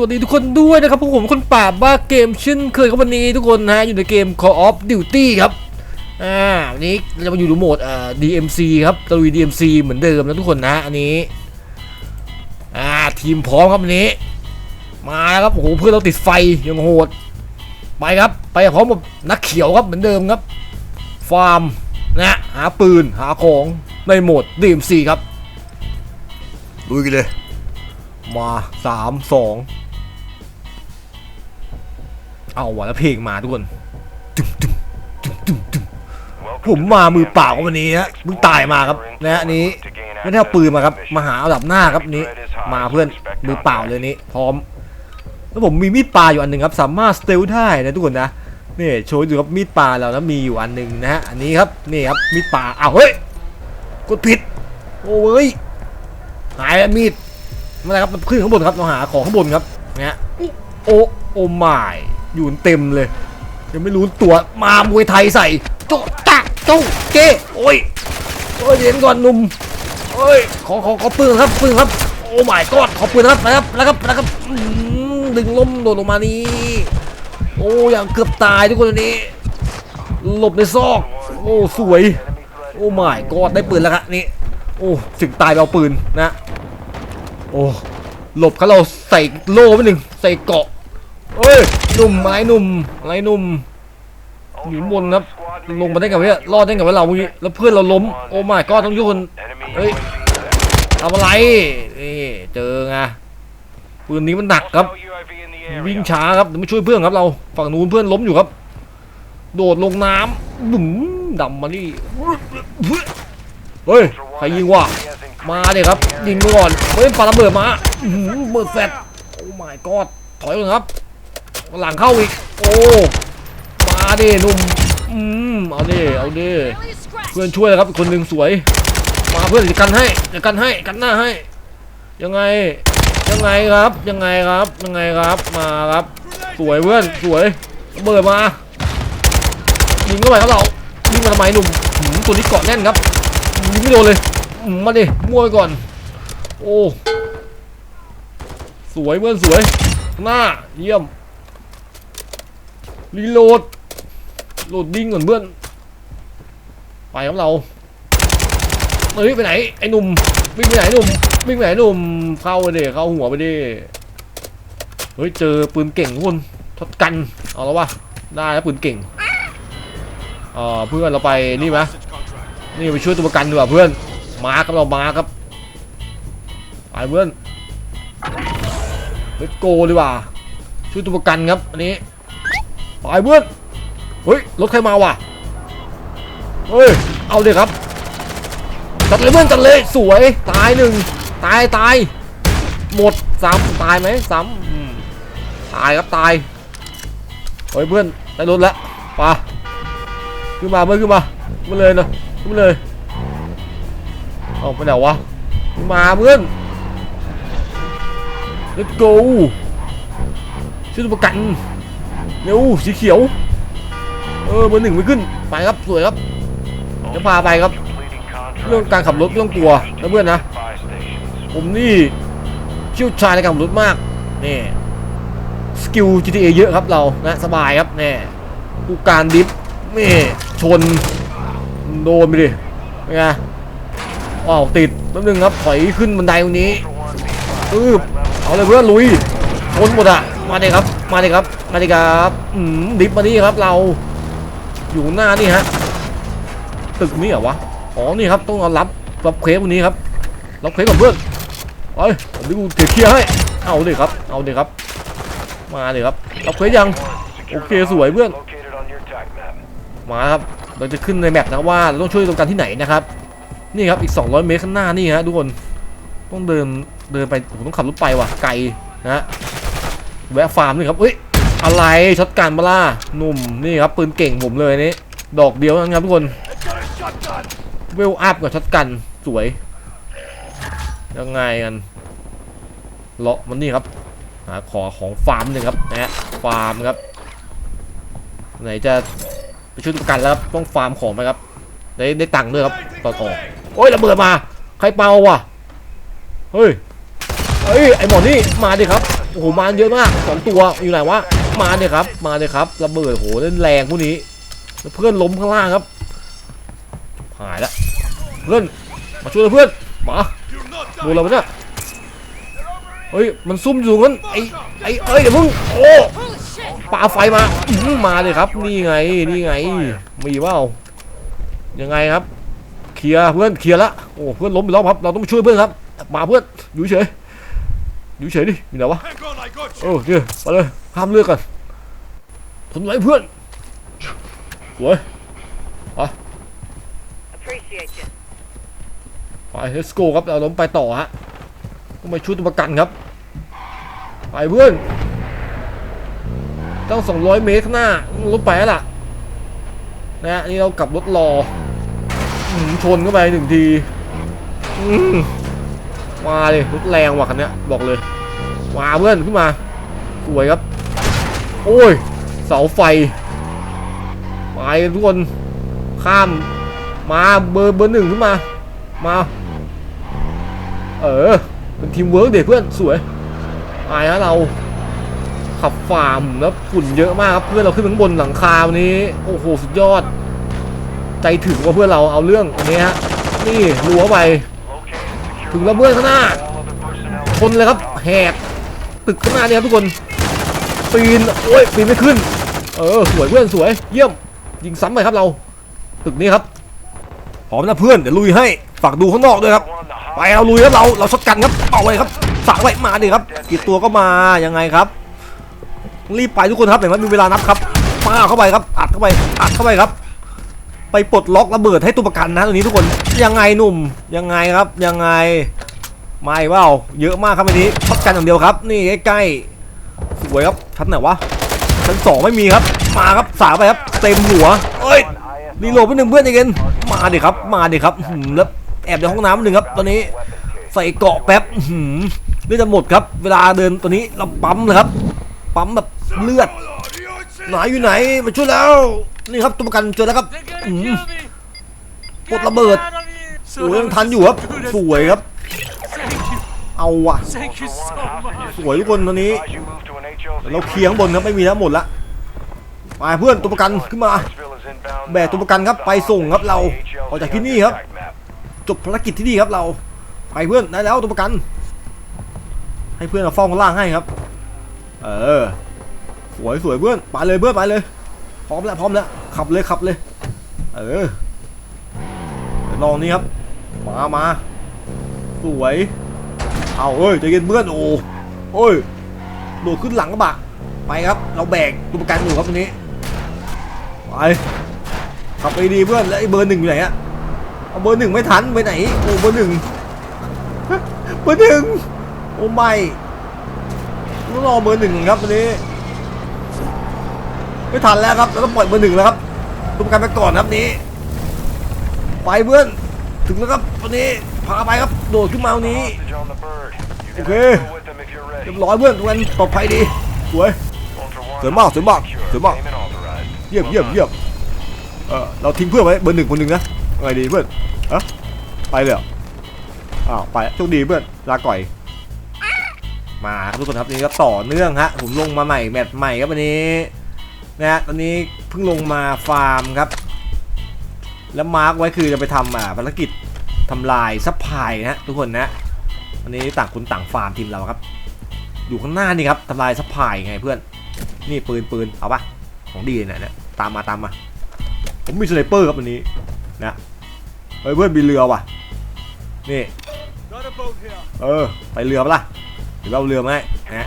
วัสดีทุกคนด้วยนะครับพวกผมคนป่าบบ้าเกมเช่นเคยครับวันนี้ทุกคนนะฮะอยู่ในเกม Call of Duty ครับอ่าวันนี้เราจะมาอยู่ในโหมดอ่า DMC ครับตะลุย DMC เหมือนเดิมนะทุกคนนะอันนี้อ่าทีมพร้อมครับวันนี้ มาแล้วครับโอ้โหเพื่อนเราติดไฟยังโหดไปครับไปพร้อมกับนักเขียวครับเหมือนเดิมครับฟาร์มนะหาปืนหาของในโหมด DMC ครับลุยกันเลยมาสามสอง เอาวะแล้วเพลงมาทุกคนตึมตึมตึมตึมตึมผมมามือเปล่าครับวันนี้ฮะเพิ่งตายมาครับนะฮะอันนี้ไม่ได้เอาปืนมาครับมาหาเอาดับหน้าครับอันนี้ มาเพื่อนมือเปล่าเลยนี้ พร้อม แล้วผมมีมีดปลาอยู่อันหนึ่งครับ สามารถสเตลได้นะทุกคนนะนี่โชว์ดูครับมีดปลาเราแล้วมีอยู่อันหนึ่งนะฮะอันนี้ครับนี่ครับมีดปลาอ้าวเฮ้ยกดผิด โอ้ยหายแล้วมีดไม่ได้ครับมันขึ้นข้างบนครับเราหาของข้างบนครับเนี่ยโอ้โอ้ไม่ อยู่เต็มเลย ยังไม่รู้ตัวมามวยไทยใส่โจ๊ะตะโจ๊ะเก้โอ้ยโอ้ยเดี๋ยวก่อนหนุ่มโอ้ยขอขอขอปืนครับปืนครับ โอ้ไม่กอดขอปืนครับนะครับนะครับนะครับอื้อหือดึงล้มโดดลงมานี่โอ้อย่างเกือบตายทุกคนวันนี้ หลบในซอก โอ้สวย โอ้ไม่กอดได้ปืนแล้วครับนี่โอ้ถึงตายเอาปืนนะ โอ้หลบเขาเราใส่โล่ไปหนึ่งใส่เกาะ เอ้ยหนุ่มไม้หนุ่มอะไรหนุ่มอยู่บนครับลงมาได้กับเนี่ยรอดได้กับเราเมื่อกี้แล้วเพื่อนเราล้มโอ้ไม่ก็ต้องยุคนเฮ้ยทำอะไรนี่เจอไงปืนนี้มันหนักครับ วิ่งช้าครับเดี๋ยวมาช่วยเพื่อนครับเราฝั่งนู้นเพื่อนล้มอยู่ครับ โดดลงน้ำบุ๋มดำมานี่เฮ้ยใครยิงวะมาเลยครับยิงก่อนเฮ้ยปาระเบิดมาอื้อหือเบิดแฟดโอ้ my god ถอยก่อนครับ หลังเข้าอีก โอ้ มาดิหนุ่ม อืม เอาดิ เอาดิ เพื่อนช่วยเลยครับคนหนึ่งสวย มาเพื่อนจะกันให้จะกันให้กันหน้าให้ ยังไง ยังไงครับ ยังไงครับ ยังไงครับ มาครับ สวยเพื่อน สวยเบิดมา ยิงเข้าไปครับเรายิงมาทำไมหนุ่มหืมตัวนี้เกาะแน่นครับ ยิงไม่โดนเลยอืมมาดิ มั่วไปก่อน โอ้ สวยเพื่อนสวย หน้า เยี่ยม รีโหลดโหลดดิ้งก่อนเพื่อน ไปครับเราเฮ้ยไปไหนไอ้หนุ่มวิ่งไปไหนหนุ่มวิ่งไปไหนหนุ่มเข้าไปดิเข้าหัวไปดิเฮ้ยเจอปืนเก่งทุกคนทดกันเอาแล้ววะได้แล้วปืนเก่งเอ่อเพื่อนเราไปนี่ไหมนี่ไปช่วยตัวประกันดีกว่าเพื่อนมาครับเรามาครับไปเพื่อนเลตโกดีกว่าช่วยตัวประกันครับอันนี้ ไปเพื่อนเฮ้ยรถใครมาวะเฮ้ยเอาเลยครับจัดเลยเพื่อนจัดเลยสวยตายหนึ่งตายตายหมดซ้ำตายไหมซ้ำอืมตายครับตายเฮ้ยเพื่อนได้รถแล้วไปขึ้นมาเพื่อนขึ้นมาขึ้นมาเลยนะขึ้นมาเลยเอาไปไหนวะมาเพื่อน let's go ช่วยตัวประกัน เร็วสีเขียว เออเบอร์หนึ่งไม่ขึ้น ไปครับสวยครับจะพาไปครับ เรื่องการขับรถไม่ต้องกลัวนะเพื่อนนะ ผมนี่เชี่ยวชาญในการขับรถมากนี่สกิล GTA เยอะครับเรานะสบายครับนี่ผู้การดิฟนี่ชนโดนไปดิเป็นไงว้าวติดแป๊บนึงครับถอยขึ้นบันไดตรงนี้อืบเอาเลยเพื่อนลุยชนหมดอะมาเลยครับ มาเลยครับ มาเลยครับอืมดิฟมานี่ครับเรา อยู่หน้านี่ฮะ ตึกนี้เหรอวะ อ๋อ นี่ครับ ต้องรับรับเควสวกนี้ครับ รับเควสก่อนเพื่อนเอ้ยผมดูเทเคลียร์ให้ เอาเลยครับ เอาเลยครับ มาเลยครับ รับเควสยัง โอเค สวยเพื่อน มาครับ เราจะขึ้นในแมปนะว่าเราต้องช่วยตรงกันที่ไหนนะครับ นี่ครับ อีก 200 เมตรข้างหน้านี่ฮะทุกคน ต้องเดิน เดินไป ผมต้องขับรถไปว่ะ ไกลนะฮะ แวะฟาร์มนี่ครับเอ้ยอะไรช็อตการมาล่าหนุ่มนี่ครับปืนเก่งผมเลยนี่ดอกเดียวนะครับทุกคนเวลอัพกับช็อตกันสวยยังไงกันเลาะมันนี่ครับหาขอของฟาร์มหนึ่งครับนะฮะฟาร์มครับไหนจะไปช่วยกันแล้วครับต้องฟาร์มของไปครับได้ได้ตังค์ด้วยครับต่อต่อโอ้ยระเบิดมาใครเป่าวะเฮ้ยเฮ้ยไอหมอนี่มาดิครับ โอ้โหมาเยอะมากสองตัวอยู่ไหนวะมาเนี่ยครับ มาเลยครับระเบิดโหเล่นแรงพวกนี้เพื่อนล้มข้างล่างครับ หายแล้วเพื่อนมาช่วยเพื่อนมาดนเราไหมเนี่ยเฮ้ยมันซุ่มอยู่งั้นไอ้ไอ้เอ้ยเดี๋ยวมึงโอ้ปาไฟมามาเลยครับ นี่ไงนี่ไงมีเปล่ายังไงครับ เคลียร์เพื่อนเคลียร์ละโอ้เพื่อนล้มไปแล้วครับ เราต้องไปช่วยเพื่อนครับ มาเพื่อนอยู่เฉย อยู่เฉยดิมีไหนวะ Hang on, I got เออโอเคไปเลยห้ามเลือกกันทนไว้เพื่อนสวย Appreciate you. ไป let's go ครับเราล้มไปต่อฮะต้องไปช่วยตัวประกันครับ ไปเพื่อนต้อง200 เมตรข้างหน้ารถไปแล้วล่ะนะฮะนี่เรากลับรถรออืมชนเข้าไปหนึ่งที อืม มาเลยรถแรงว่ะคันนี้บอกเลยมาเพื่อนขึ้นมา สวยครับ โอ้ย เสาไฟไปทุกคน ข้าม มาเบอร์เบอร์หนึ่งขึ้นมา มา เออ เป็นทีมเวิร์กเด็กเพื่อน สวยอายฮะเรา ขับฝ่ามแล้วฝุ่นเยอะมากครับ เพื่อนเราขึ้นไปข้างบนหลังคาวันนี้ โอ้โห สุดยอด ใจถึงว่าเพื่อนเราเอาเรื่องอันนี้ฮะ นี่รัวไป ถึงแล้วเพื่อนข้างหน้าชนเลยครับแหกตึกข้างหน้าเนี่ยครับทุกคนปีนโอ้ยปีนไม่ขึ้น เออสวยเพื่อนสวย เยี่ยม ยิงซ้ำไปครับเรา ตึกนี้ครับพร้อมนะเพื่อนเดี๋ยวลุยให้ฝากดูข้างนอกด้วยครับไปเราลุยครับเราเราช็อตกันครับเอาไว้ครับสาวไว้มาดิครับกี่ตัวก็มายังไงครับรีบไปทุกคนครับเห็นไหมมีเวลานับครับป้าเข้าไปครับอัดเข้าไปอัดเข้าไปครับ ไปปลดล็อกระเบิดให้ตัวประกันนะตัวนี้ทุกคนยังไงหนุ่มยังไงครับยังไงไม่เปล่าเยอะมากครับอันนี้ช็อตกันอย่างเดียวครับ นี่ใกล้ๆสวยครับชั้นไหนวะชั้นสองไม่มีครับ มาครับสาไปครับ เต็มหัวเอ้ยรีโหลดไปหนึ่งเพื่อนอีกเกนมาดิครับ มาดิครับแล้วแอบในห้องน้ำหนึ่งครับ ตอนนี้ใส่เกาะแป๊บหือเลือดจะหมดครับ เวลาเดินตัวนี้เราปั๊มเลยครับ ปั๊มแบบเลือดไหนอยู่ไหนมาช่วยแล้ว นี่ครับตัวประกันเจอแล้วครับอื้อหือปลดระเบิดโอ้ยยังทันอยู่ครับ สวยครับ เอาว่ะ Thank you so much. สวยทุกคนตอนนี้ เราเคลียร์ข้างบนครับไม่มีแล้วหมดละมาเพื่อนตัวประกันขึ้นมา แบกตัวประกันครับไปส่งครับเราออกจากที่นี่ครับ จบภารกิจที่นี่ครับเรา ไปเพื่อนได้แล้วตัวประกัน ให้เพื่อนเราเฝ้าข้างล่างให้ครับ เออ สวยสวยเพื่อนไปเลยเพื่อนไปเลย พร้อมแล้วพร้อมแล้วขับเลยขับเลย เออลองนี้ครับ มามาสวย เอาเอ้ยใจเย็นเพื่อนโอ้โอ้ยโดดขึ้นหลังกระบะไปครับ เราแบกตัวประกันอยู่ครับตรงนี้ไปขับไปดีเพื่อนแล้วไอ้เบอร์หนึ่งอยู่ไหนอะเอาเบอร์หนึ่งไม่ทันไปไหนโอ้เบอร์หนึ่งเบอร์หนึ่งโอ้ไม่ต้องรอเบอร์หนึ่งครับตอนนี้ ไม่ทันแล้วครับเราต้องปล่อยเบอร์หนึ่งแล้วครับตัวประกันไปก่อนครับนี้ ไปเพื่อนถึงแล้วครับตอนนี้พาไปครับโดดขึ้นมาตรงนี้โอเคเรียบร้อยเพื่อนทุกคนปลอดภัยดีสวยสวยมากสวยมากสวยมากเยี่ยมเยี่ยมเยี่ยมเออเราทิ้งเพื่อนไว้เบอร์หนึ่งคนหนึ่งนะไงดีเพื่อนฮะไปเลยเหรออ้าวไปโชคดีเพื่อนลาก่อย มาครับทุกคนครับนี่ก็ต่อเนื่องฮะผมลงมาใหม่แมตช์ใหม่ครับวันนี้ นะฮะตอนนี้เพิ่งลงมาฟาร์มครับ แล้วมาร์กไว้คือจะไปทำอ่าภารกิจทำลายซัพพลายนะฮะทุกคนนะอันนี้ต่างคนต่างฟาร์มทีมเราครับ อยู่ข้างหน้านี่ครับทำลายซัพพลายไงเพื่อน นี่ปืนปืนเอาปะของดีเลยนะเนี่ยตามมาตามมาผมมีสไนเปอร์ครับวันนี้นะเฮ้ยเพื่อนมีเรือว่ะนี่เออไปเรือปะล่ะหรือเอาเรือมาให้นะ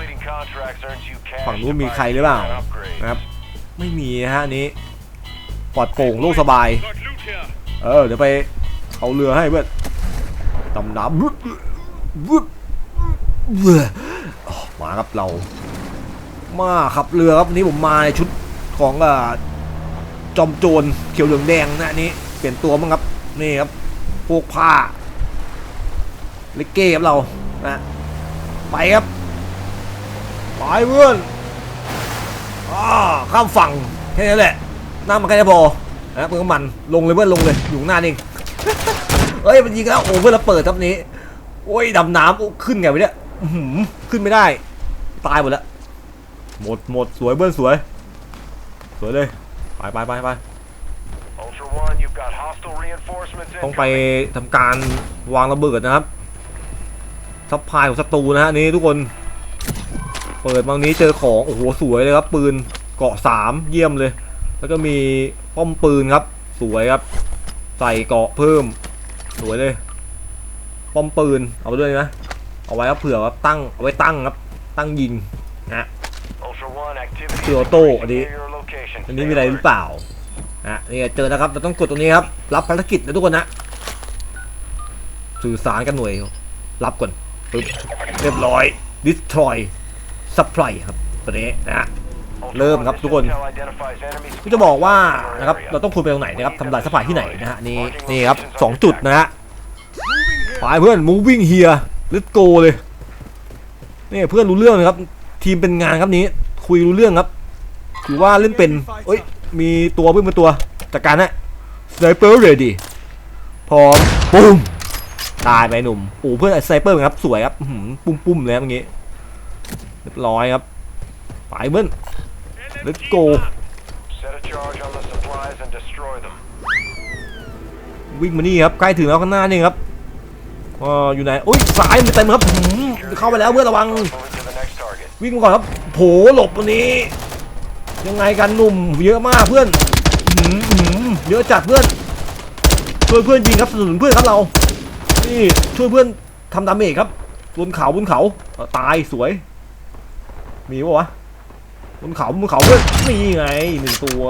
ฝั่งนู้นมีใครหรือเปล่านะครับ ไม่มีฮะนี้ปลอดโปร่งโล่งสบาย เออเดี๋ยวไปเอาเรือให้เพื่อนดำน้ำวุดวุดเบื่ออ๋อมาครับเรา มาขับเรือครับนี้ผมมาในชุดของอจอมโจรเขียวเหลืองแดงนะนี้เปลี่ยนตัวมั้งครับนี่ครับพวกผ้าเลกเก้ครับเรานะไปครับไปเพื่อน ข้ามฝั่งแค่นี้แหละน้ำมันแค่นี้พอนะเพื่อนก็มันลงเลยเพื่อนลงเลยอยู่ข้างหน้านี่เองเอ้ยมันยิงแล้วโอ้เพื่อนเราเปิดทับนี้โอ้ยดำน้ำโอ้ขึ้นไงวะเนี่ยอื้อหือขึ้นไม่ได้ ตายหมดแล้วหมดหมดสวยเพื่อนสวย สวยเลยไปไปไปไป Ultra One, you've got hostile reinforcements ต้องไป incoming. ทำการวางระเบิดนะครับซัพพลายของศัตรูนะฮะนี่ทุกคน เปิดมางนี้เจอของ โอ้โห สวยเลยครับ ปืนเกาะสามเยี่ยมเลย แล้วก็มีป้อมปืนครับ สวยครับ ใส่เกาะเพิ่ม สวยเลย ป้อมปืน เอาไปด้วยนะ เอาไว้ครับเผื่อครับตั้ง เอาไว้ตั้งครับ ตั้งยิงนะ Ultra One, activity is Kyoto, increasing อันนี้ อันนี้มีอะไรหรือเปล่านะนี่เจอแล้วครับ เราต้องกดตรงนี้ครับ รับภารกิจนะทุกคนนะ สื่อสารกันหน่วย รับก่อนปึ๊บเรียบร้อย destroy supply ครับตัวนี้นะฮะ Ultra เริ่ม One, ครับ this ทุกคน intel identifies enemy ก็จะบอกว่า supplies in your นะครับ area. เราต้องคุยไปตรงไหนนะครับทำลายสปายที่ไหนนะฮะนี่นี่ครับสองจุดนะฮะไปเพื่อน moving here let's go เลยนี่เพื่อนรู้เรื่องเลยครับ ทีมเป็นงานครับนี้ คุยรู้เรื่องครับถือว่าเล่นเป็นเอ้ยมีตัวเพื่อนเป็นตัวจัดการนะ sniper ready พร้อมปุ้มตายไปหนุ่มโอ้เพื่อนไอ้ sniper ครับสวยครับอื้อหือปุ้มปุ้มๆเลยครับเมื่อกี้ เรียบร้อยครับไปเพื่อน let's go Set a charge on the supplies and destroy them. วิ่งมานี่ครับใกล้ถึงแล้วข้างหน้านี่ครับอ่าอยู่ไหนอุ้ยสายมันเต็มครับหืมเข้าไปแล้วเพื่อนระวัง Moving to the next target. วิ่งมาก่อนครับโผหลบตัวนี้ ยังไงกันหนุ่มเยอะมากเพื่อนหืมหืมเยอะจัดเพื่อน ช่วยเพื่อนยิงครับสนับสนุนเพื่อนครับเรา นี่ช่วยเพื่อนทำดาเมจครับบนเขาบนเขาเอ่อตายสวย มีปะวะบนเขาบนเขาเพื่อนนี่ไงหนึ่งตัว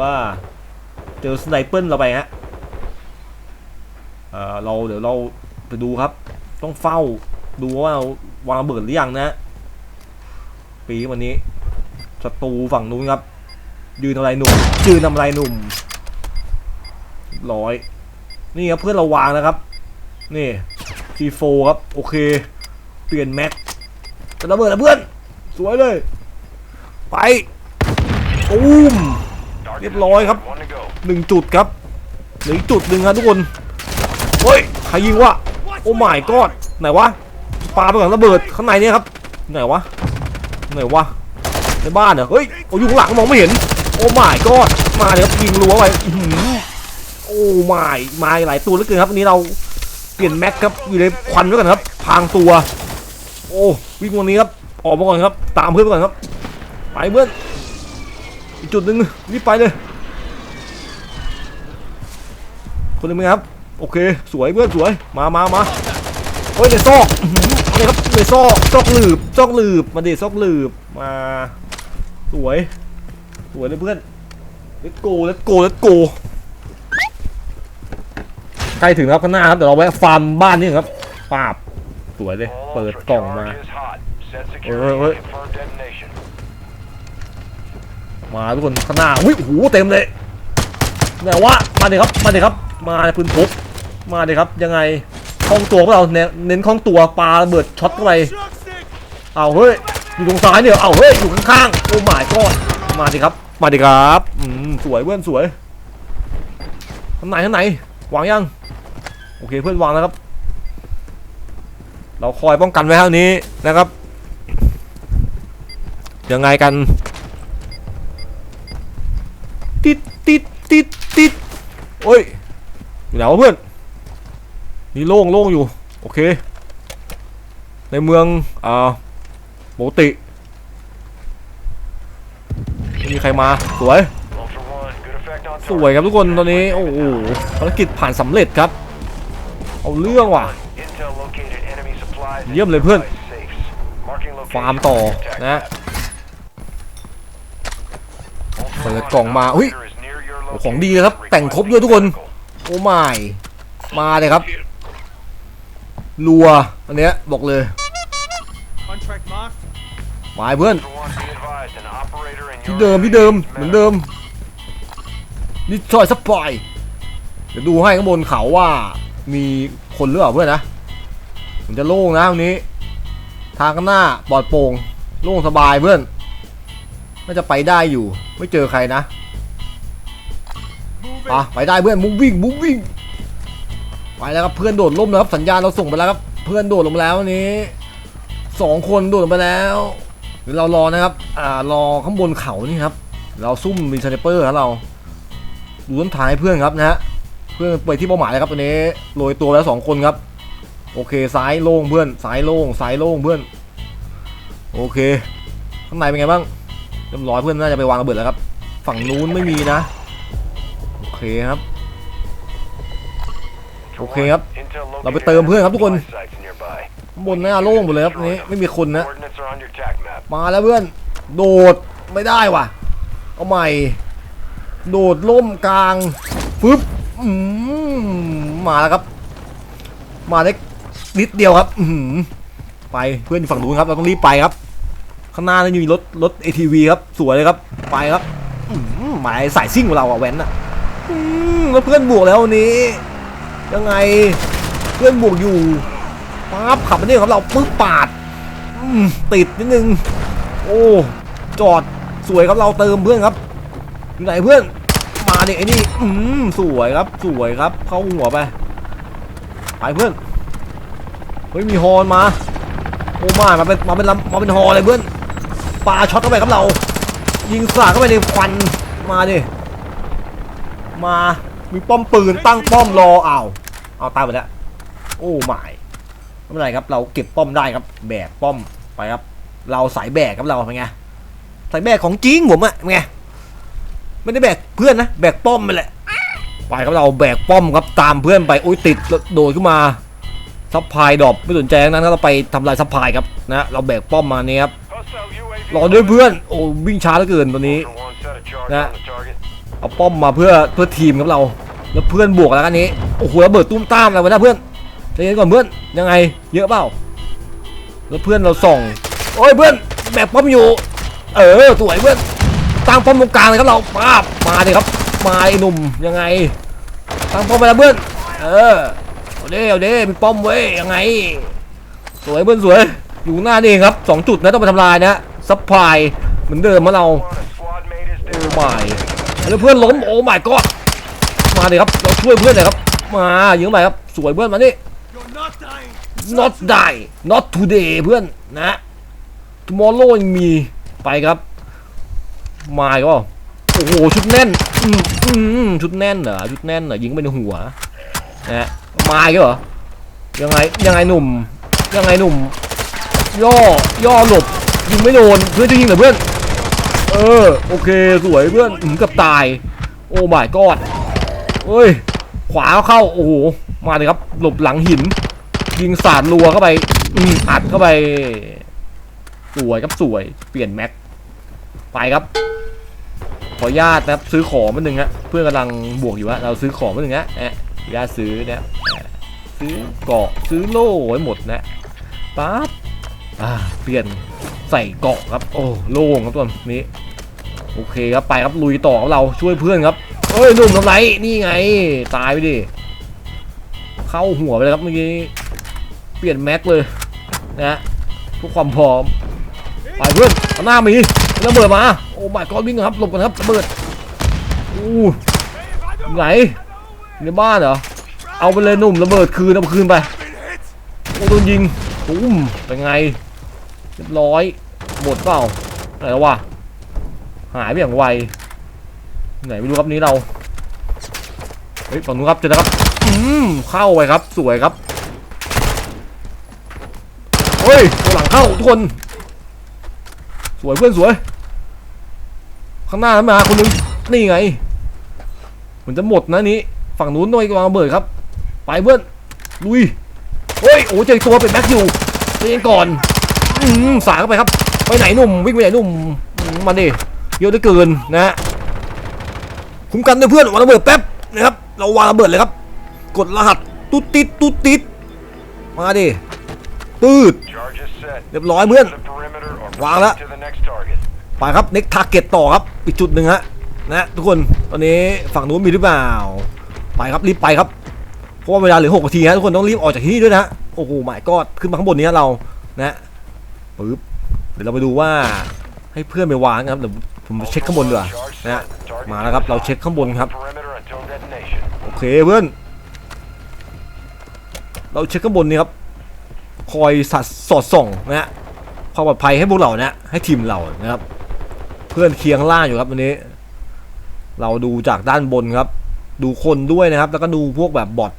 เจอสไนเปิลเราไปฮะเออเราเดี๋ยวเราไปดูครับ ต้องเฝ้าดูว่าเราวางระเบิดหรือยังนะ ปีวันนี้ศัตรูฝั่งนู้นครับ ยืนทำอะไรหนุ่มยืนทำอะไรหนุ่มร้อย นี่ครับเพื่อนเราวางนะครับ นี่ C4 ครับ โอเค เปลี่ยนแม็กจะระเบิดแล้วเพื่อน สวยเลย ไปตูมเรียบร้อยครับหนึ่งจุดครับหลืออีกจุดหนึ่งครับทุกคนเฮ้ยใครยิงวะโอ้ my god ไหนวะปาไปก่อนระเบิดข้างในเนี่ยครับไหนวะไหนวะในบ้านเหรอเฮ้ยโอ้ยู่ข้างหลังมองไม่เห็น โอ้ my god มาเลยครับยิงรัวไปอื้อหือโอ้ my มาหลายตัวเหลือเกินครับวันนี้เราเปลี่ยนแม็กครับอยู่ในควันไว้ก่อนครับพางตัว โอ้วิ่งวันนี้ครับออกมาก่อนครับ ตามเพื่อนไปก่อนครับ ไปเพื่อนอีกจุดหนึ่งรีบไปเลย คนหนึ่งไหมครับ โอเค สวยเพื่อนสวย มามามาโอ้ยในซอกอื้อหือเอาเลยครับในซอกซอกหลืบซอกหลืบมาดิซอกหลืบมา สวย สวยเลยเพื่อน let's go let's go let's go ใกล้ถึงแล้วข้างหน้าครับเดี๋ยวเราแวะฟาร์มบ้านนี่ครับปาบสวยเลย All เปิด Ultra กล่องมา charge is hot. Set Wait, security มาทุกคนข้างหน้าอุ้ยโอ้โหเต็มเลยไหนวะมาเลยครับมาเลยครับมาในพื้นพกมาเลยครับยังไงคล่องตัวพวกเราเน้นคล่องตัวปลาระเบิดช็อตเข้าไปเอาเฮ้ยอยู่ตรงซ้ายเนี่ยเอาเฮ้ยอยู่ข้างๆโอ้ my god มาดิครับมาดิครับอืมสวยเพื่อนสวยข้างไหนข้างไหนวางยังโอเคเพื่อนวางแล้วครับ เราคอยป้องกันไว้เท่านี้นะครับยังไงกัน ติดติดติดโอ้ยอยู่ไหนวะเพื่อนนี่โล่งโล่งอยู่ โอเค ในเมืองอ่าปกติไม่มีใครมา สวย สวยครับทุกคนตอนนี้ โอ้โหภารกิจผ่านสำเร็จครับ เอาเรื่องว่ะ เยี่ยมเลยเพื่อน ฟาร์มต่อนะ เปิดกล่องมา อุ้ย ของดีเลยครับ แต่งครบด้วยทุกคน โอ้ไม่มาเลยครับ รัว อันเนี้ยบอกเลย Contract marked. มาให้เพื่อน Ultra One, be advised, an operator in ที่ your เดิม area ที่เดิม is เหมือนเดิมนี่ชอยสปอยเดี๋ยวดูให้ข้างบนเขาว่ามีคนหรือเปล่าเพื่อนนะมันจะโล่งนะตรงนี้ ทางข้างหน้าปลอดโปร่งโล่งสบายเพื่อนน่าจะไปได้อยู่ ไม่เจอใครนะ ไปได้เพื่อนมุ้งวิ่งมุ้งวิ่งไปแล้วครับเพื่อนโดดล่มแล้วครับสัญญาณเราส่งไปแล้วครับเพื่อนโดดลงมาแล้วนี้สองคนโดดลงไปแล้วเดี๋ยวเรารอนะครับอ่ารอข้างบนเขานี่ครับ เราซุ่มมีสไนเปอร์ครับเราดูต้นทางให้เพื่อนครับนะฮะเพื่อนไปที่เป้าหมายแล้วครับตอนนี้โรยตัวแล้วสองคนครับ โอเคซ้ายโล่งเพื่อนซ้ายโล่งซ้ายโล่งเพื่อน โอเคข้างในเป็นไงบ้างเรียบร้อยเพื่อนน่าจะไปวางระเบิดแล้วครับ ฝั่งนู้นไม่มีนะ เคครับ โอเคครับ Intel เราไป located เติมเพื่อนครับทุกคน supply sites nearby. ข้างบนหน้าโล่งหมดเลยครับนี้ไม่มีคนนะ Coordinates are on your tac map. มาแล้วเพื่อน โดดไม่ได้ว่ะ เอาใหม่ โดดล่มกลางฟึบอืมมาแล้วครับ มาได้นิดเดียวครับอืมไปเพื่อนอยู่ฝั่งนู้นครับ เราต้องรีบไปครับ ข้างหน้านี่มีรถรถ ATV ครับ สวยเลยครับ ไปครับอืมหมายสายซิ่งของเราอะแว้นอะอืม แล้วเพื่อนบวกแล้ววันนี้ ยังไงเพื่อนบวกอยู่ปั๊บขับมาเนี่ยครับเราปึ๊บปาดติดนิดนึง โอ้จอดสวยครับเราเติมเพื่อนครับ อยู่ไหนเพื่อนมาดิไอ้นี่อืมสวยครับสวยครับ เข้าหัวไปไปเพื่อนเฮ้ยมีฮอนมาโอ้มามาเป็นมาเป็นลำมาเป็นฮอเลยเพื่อนปาช็อตเข้าไปครับเรา ยิงสาดเข้าไปในควันมาดิ มา มีป้อมปืนตั้งป้อมรอเอาเอาตายหมดแล้ว โอ้ไม่ไม่เป็นไรครับ เราเก็บป้อมได้ครับ แบกป้อมไปครับ เราสายแบกครับเราเป็นไงสายแบกของจริงผมอะเป็นไงไม่ได้แบกเพื่อนนะแบกป้อมไปแหละไปครับเราแบกป้อมครับตามเพื่อนไปอุ้ยติดล้วโดดขึ้นมาซัพพลายดรอปไม่สนใจทั้นั้นเราไปทำลายซัพพลายครับนะเราแบกป้อมมาเนี่ยครับรอด้วยเพื่อนโอ้วิ่งช้าเหลือเกินตัวนี้ Ultra One, เอาป้อมมาเพื่อเพื่อทีมครับเรา แล้วเพื่อนบวกแล้วกันนี้โอ้โหระเบิดตุ้มตามแล้ววะนะเพื่อนใจเย็นก่อนเพื่อนยังไงเยอะเปล่าแล้วเพื่อนเราส่องโอ้ยเพื่อนแบกป้อมอยู่ เออสวยเพื่อนตั้งป้อมตรงกลางเลยครับเราป้าบมาเลยครับมาไอ้หนุ่มยังไงตั้งป้อมไปแล้วเพื่อนเออเอาเด้เอาเด้มีป้อมเว้ยยังไง สวยเพื่อนสวยอยู่หน้านี่ครับสองจุดนะต้องไปทำลายนะซัพพลายเหมือนเดิมมาเราโอ้ไม่ แล้วเพื่อนล้มโอ้ไม่ก็มาเลยครับเราช่วยเพื่อนหน่อยครับ มายิงไปครับสวยเพื่อนมานี่ not dying. not die not today เพื่อนนะ tomorrow ยังมีไปครับ มาอีก็โอ้โหชุดแน่นชุดแน่นเหรอชุดแน่นเหรอยิงไปในหัวนะฮะมาอีกเหรอยังไงยังไงหนุ่มยังไงหนุ่มย่อย่อหลบยิงไม่โดนเพื่อนจะยิงเหรอเพื่อน เออ โอเค สวยเพื่อนอืมเกับตาย โอ้ my god เฮ้ย ขวาเข้า โอ้โห มาเลยครับ หลบหลังหิน ยิงสาดรัวเข้าไป อืมอัดเข้าไป สวยครับสวย เปลี่ยนแม็ก ไปครับ ขออนุญาตนะครับ ซื้อของมาหนึ่งฮะ เพื่อนกำลังบวกอยู่ฮะ เราซื้อของมาหนึ่งฮะแอะอนุญาตซื้อนะซื้อเกาะ ซื้อโล่ไว้หมดนะปั๊บ อ่าเปลี่ยนใส่เกาะครับ โอ้โล่งครับตัวนี้โอเคครับไปครับลุยต่อครับเราช่วยเพื่อนครับเอ้ยหนุ่มทำไรนี่ไง ตายไปดิเข้าหัวไปเลยครับเมื่อกี้เปลี่ยนแม็กเลยนะฮะเพื่อความพร้อมไปเพื่อนหน้ามีระเบิดมาโอ้ไม่ก็วิ่งครับหลบกันครับระเบิดอู้ไหนในบ้านเหรอเอาไปเลยหนุ่มระเบิดคืนเอาคืนไปโอ้โดนยิงตุ้มเป็นไง เรียบร้อย หมดเปล่าไหนแล้วะ หายไปอย่างไว ไหนไม่รู้ครับนี้เรา เฮ้ยฝั่งนู้นครับเจอแล้วครับ อืมเข้าไปครับ สวยครับเฮ้ยตัวหลังเข้าทุกคน สวยเพื่อนสวย ข้างหน้านั้นมาคนนึง นี่ไงเหมือนจะหมดนะนี้ ฝั่งนู้นหน่อยวางระเบิดครับ ไปเพื่อน ลุยเฮ้ย โอ้เจอตัวเป็นแม็กอยู่ใจเย็นก่อน อืมสายเข้าไปครับ ไปไหนหนุ่มวิ่งไปไหนหนุ่มมาดิเยอะเหลือเกินนะฮะคุ้มกันด้วยเพื่อนวางระเบิดแป๊บนะครับ เราวางระเบิดเลยครับ กดรหัสตุ๊ดติดตุ๊ดติดมาดิตืดเรียบร้อยเพื่อน The perimeter or Vàng đó. proceed to the next target. ไปครับเน็กทาร์เก็ตต่อครับอีกจุดหนึ่งฮะนะทุกคนตอนนี้ฝั่งนู้นมีหรือเปล่า ไปครับรีบไปครับเพราะว่าเวลาเหลือหกนาทีฮะทุกคนต้องรีบออกจากที่นี่ด้วยนะโอ้โหหมายก็ขึ้นมาข้างบนนี้เรานะ ปึ๊บเดี๋ยวเราไปดูว่าให้เพื่อนไปวางนะครับเดี๋ยวผมเช็คข้างบนดีกว่านะมาแล้วครับเราเช็คข้างบนครับโอเคเพื่อน เราเช็คข้างบนนี่ครับคอยสัดสอดส่องนะฮะความปลอดภัยให้พวกเรานะให้ทีมเรานะครับ เพื่อนเคียงล่างอยู่ครับวันนี้ เราดูจากด้านบนครับ ดูคนด้วยนะครับ แล้วก็ดูพวกแบบบอท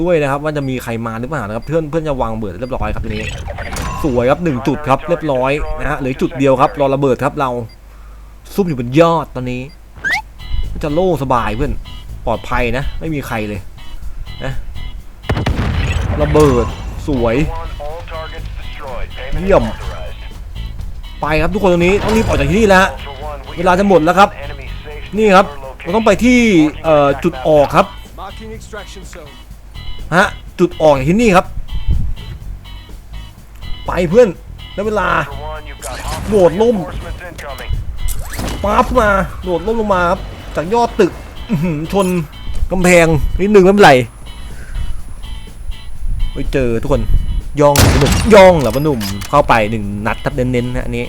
ด้วยนะครับ ว่าจะมีใครมาหรือเปล่านะครับ เพื่อนเพื่อนจะวางเบิดเรียบร้อยครับทีนี้ สวยครับหนึ่งจุดครับเรียบร้อยนะฮะเหลือจุดเดียวครับรอระเบิดครับเราซุ่มอยู่บนยอดตอนนี้จะโล่งสบายเพื่อนปลอดภัยนะ ไม่มีใครเลยนะระเบิดสวย One, all targets destroyed. Payment is Yum. authorized. ไปครับทุกคนตรงนี้ต้องรีบออกจากที่นี่แล้วเวลาจะหมดแล้วครับ นี่ครับเราต้องไปที่จุดออกครับฮะจุดออกจากที่นี่ครับ ไปเพื่อนได้เวลาโดดล่มปั๊บมาโดดล่มลงมาครับจากยอดตึกชนกำแพงนิดนึงไม่เป็นไรไปเจอทุกคนย่องปะหนุ่มย่องเหรอปะหนุ่มเข้าไปหนึ่งนัดทับเน้นๆนะอันนี้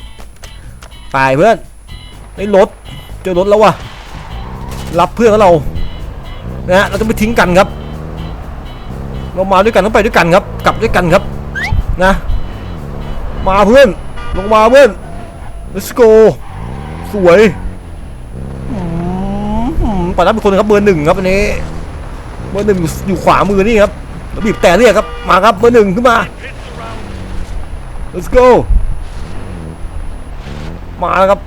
ไปเพื่อนไอ้รถเจอรถแล้ววะรับเพื่อนของเรานะฮะเราจะไปทิ้งกันครับ เรามาด้วยกันต้องไปด้วยกันครับ กลับด้วยกันครับ นะ มาเพื่อน ลงมาเพื่อน let's go สวยอืมอืมปารับเป็นคนครับเบอร์หนึ่งครับอันนี้เบอร์หนึ่งอยู่อยู่ขวามือนี่ครับแล้วบีบแต่เรียกครับมาครับเบอร์หนึ่งขึ้นมา let's go มาแล้วครับ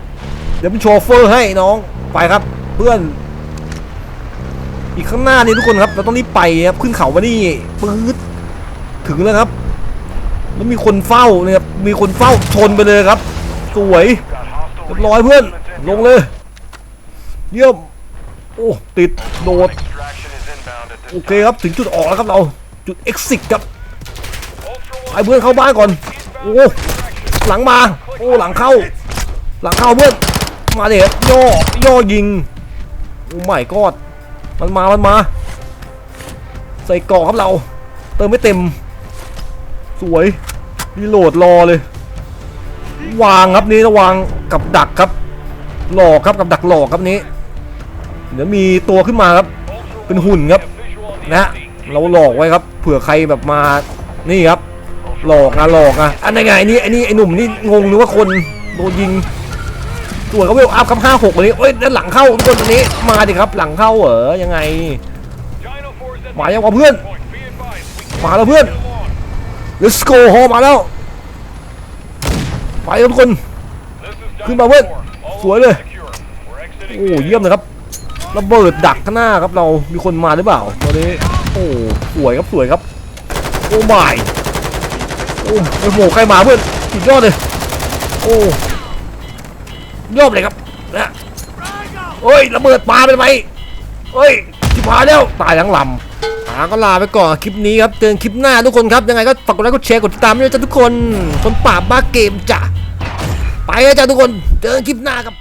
เดี๋ยวเป็นโชเฟอร์ให้น้องไปครับ เพื่อน อีกข้างหน้านี่ทุกคนครับ เราต้องรีบไปครับขึ้นเขามานี่ปื๊ดถึงแล้วครับ แล้วมีคนเฝ้าเนี่ยครับมีคนเฝ้าชนไปเลยครับ สวยเรียบร้อยเพื่อน ลงเลย เยี่ยม โอ้ ติดโดด โอเคครับ ถึงจุดออกแล้วครับเรา จุด exit ครับไอ้เพื่อนเข้าบ้านก่อน โอ้ หลังมา โอ้ หลังเข้า หลังเข้าเพื่อน มาเดี๋ยวย่อย่อยิง โอ้ไม่กอด มันมา มันมา ใส่กราะครับเรา เติมไม่เต็ม สวยรีโหลดรอเลย วางครับนี้ระวางกับดักครับ หลอกครับกับดักหลอกครับนี้ เดี๋ยวมีตัวขึ้นมาครับ เป็นหุ่นครับนะเราหลอกไว้ครับ เผื่อใครแบบมานี่ครับ หลอกนะหลอกนะอันไหนไงไอ้นี่ไอ้นี่ไอ้หนุ่มนี่งงนึกว่าคนโดนยิงส่วนเขาเวลอัพครับห้าหกวันนี้เอ้ยด้านหลังเข้าทุกคนตัวนี้มาดิครับหลังเข้าเหรอยังไงมายังวะเพื่อนมาแล้วเพื่อน let's go ฮอมาแล้ว ไปทุกคน ขึ้นมาเพื่อนสวยเลย โอ้เยี่ยมเลยครับระเบิดดักข้างหน้าครับเรา มีคนมาหรือเปล่าตอนนี้ โอ้สวยครับสวยครับ โอ้ไม่โอ้โอ้โหใครมาเพื่อนสุดยอดเลย โอ้ยอดเลยครับนะเฮ้ยระเบิดปาไปทำไมเฮ้ยชิบหายแล้วตายทั้งลำ ก็ลาไปก่อนคลิปนี้ครับเตือนคลิปหน้าทุกคนครับ ยังไงก็ฝากกดไลค์กดแชร์กดติดตามด้วยจ้ะทุกคน คนป่าบบ้าเกมจ้ะไปแล้วจ้ะทุกคนเจอกันคลิปหน้าครับ